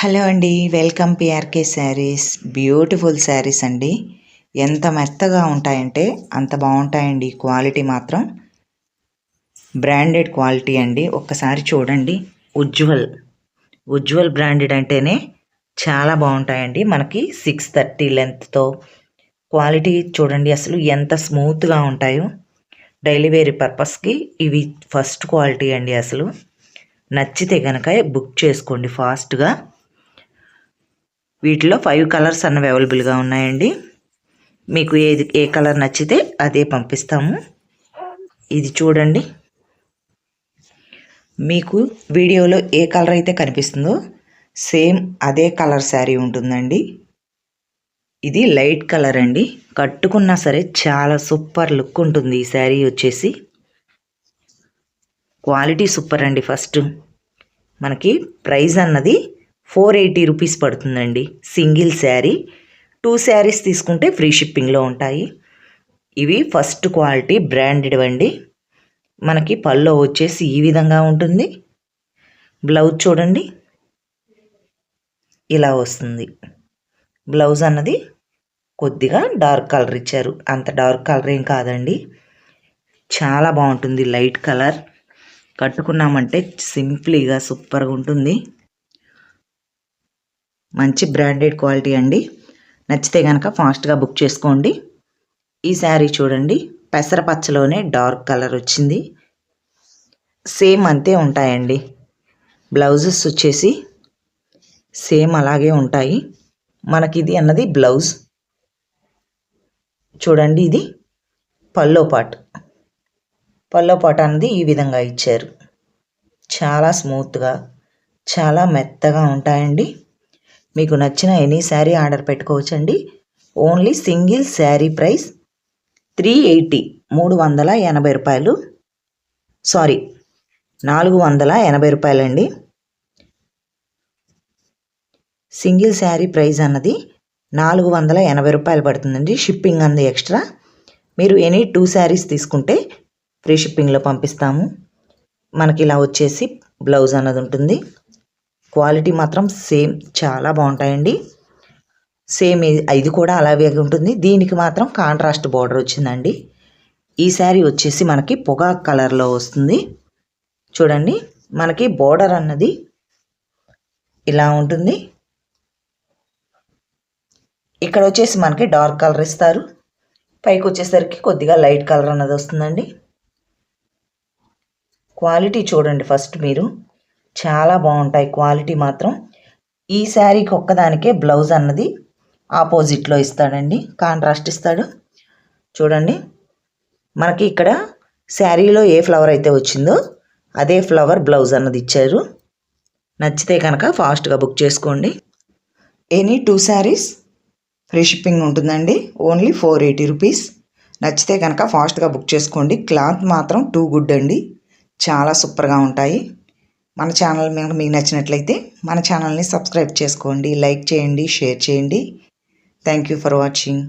Hello అండి welcome PRK saris. Beautiful saris అండి. ఎంత మెత్తగా ఉంటాయంటే అంత బాగుంటాయండి. క్వాలిటీ మాత్రం బ్రాండెడ్ క్వాలిటీ అండి. ఒక్కసారి చూడండి. ఉజ్వల్. ఉజ్వల్ బ్రాండెడ్ అంటేనే చాలా బాగుంటాయండి. మనకి సిక్స్ థర్టీ లెంత్తో క్వాలిటీ చూడండి అసలు ఎంత స్మూత్గా ఉంటాయో. డైలీ వేరీ పర్పస్కి ఇవి ఫస్ట్ క్వాలిటీ అండి అసలు. నచ్చితే కనుక బుక్ చేసుకోండి ఫాస్ట్గా. వీటిలో ఫైవ్ కలర్స్ అన్నవి అవైలబుల్గా ఉన్నాయండి. మీకు ఏది ఏ కలర్ నచ్చితే అదే పంపిస్తాము. ఇది చూడండి. మీకు వీడియోలో ఏ కలర్ అయితే కనిపిస్తుందో సేమ్ అదే కలర్ శారీ ఉంటుందండి. ఇది లైట్ కలర్ అండి. కట్టుకున్నా సరే చాలా సూపర్ లుక్ ఉంటుంది ఈ శారీ వచ్చేసి. క్వాలిటీ సూపర్ అండి ఫస్ట్. మనకి ప్రైస్ అన్నది ఫోర్ ఎయిటీ రూపీస్ పడుతుందండి. సింగిల్ శారీ. టూ శారీస్ తీసుకుంటే ఫ్రీ షిప్పింగ్లో ఉంటాయి. ఇవి ఫస్ట్ క్వాలిటీ బ్రాండెడ్ అండి మనకి పళ్ళు వచ్చేసి ఈ విధంగా ఉంటుంది. బ్లౌజ్ చూడండి. ఇలా వస్తుంది. బ్లౌజ్ అన్నది కొద్దిగా డార్క్ కలర్ ఇచ్చారు. అంత డార్క్ కలర్ ఏం కాదండి. చాలా బాగుంటుంది లైట్ కలర్. కట్టుకున్నామంటే సింప్లీగా సూపర్గా ఉంటుంది. మంచి బ్రాండెడ్ క్వాలిటీ అండి. నచ్చితే కనుక ఫాస్ట్గా బుక్ చేసుకోండి. ఈ శారీ చూడండి. పెసరపచ్చలోనే డార్క్ కలర్ వచ్చింది. సేమ్ అంతే ఉంటాయండి. బ్లౌజెస్ వచ్చేసి సేమ్ అలాగే ఉంటాయి. మనకి ఇది అన్నది బ్లౌజ్ చూడండి ఇది పల్లో పాట్. పల్లో పాట్ అన్నది ఈ విధంగా ఇచ్చారు. చాలా స్మూత్గా చాలా మెత్తగా ఉంటాయండి. మీకు నచ్చిన ఎనీ శారీ ఆర్డర్ పెట్టుకోవచ్చండి. Only single sari price three eighty మూడు వందల ఎనభై రూపాయలు. సారీ నాలుగు వందల ఎనభై రూపాయలండి సింగిల్ శారీ ప్రైస్ అన్నది నాలుగు వందల ఎనభై రూపాయలు పడుతుందండి షిప్పింగ్ అంది ఎక్స్ట్రా మీరు ఎనీ టూ శారీస్ తీసుకుంటే ఫ్రీ షిప్పింగ్లో పంపిస్తాము. మనకి ఇలా వచ్చేసి బ్లౌజ్ అన్నది ఉంటుంది. క్వాలిటీ మాత్రం సేమ్ చాలా బాగుంటాయండి. సేమ్ ఇది కూడా అలాగే ఉంటుంది. దీనికి మాత్రం కాంట్రాస్ట్ బార్డర్ వచ్చిందండి. ఈ శారీ వచ్చేసి మనకి పొగా కలర్లో వస్తుంది. చూడండి మనకి బోర్డర్ అన్నది ఇలా ఉంటుంది. ఇక్కడ వచ్చేసి మనకి డార్క్ కలర్ ఇస్తారు. పైకి వచ్చేసరికి కొద్దిగా లైట్ కలర్ అన్నది వస్తుందండి. క్వాలిటీ చూడండి ఫస్ట్ మీరు. చాలా బాగుంటాయి. క్వాలిటీ మాత్రం ఈ శారీకి ఒక్కదానికే బ్లౌజ్ అన్నది ఆపోజిట్లో ఇస్తాడండి. కాంట్రాస్ట్ ఇస్తాడు. చూడండి. మనకి ఇక్కడ శారీలో ఏ ఫ్లవర్ అయితే వచ్చిందో అదే ఫ్లవర్ బ్లౌజ్ అన్నది ఇచ్చారు. నచ్చితే కనుక ఫాస్ట్గా బుక్ చేసుకోండి. Any two saris free shipping ఉంటుందండి. Only four eighty rupees. నచ్చితే కనుక ఫాస్ట్గా బుక్ చేసుకోండి. క్లాత్ మాత్రం టూ గుడ్ అండి. చాలా సూపర్గా ఉంటాయి. మన ఛానల్ మీకు మీకు నచ్చినట్లయితే మన ఛానల్ని సబ్స్క్రైబ్ చేసుకోండి లైక్ చేయండి షేర్ చేయండి. Thank you for watching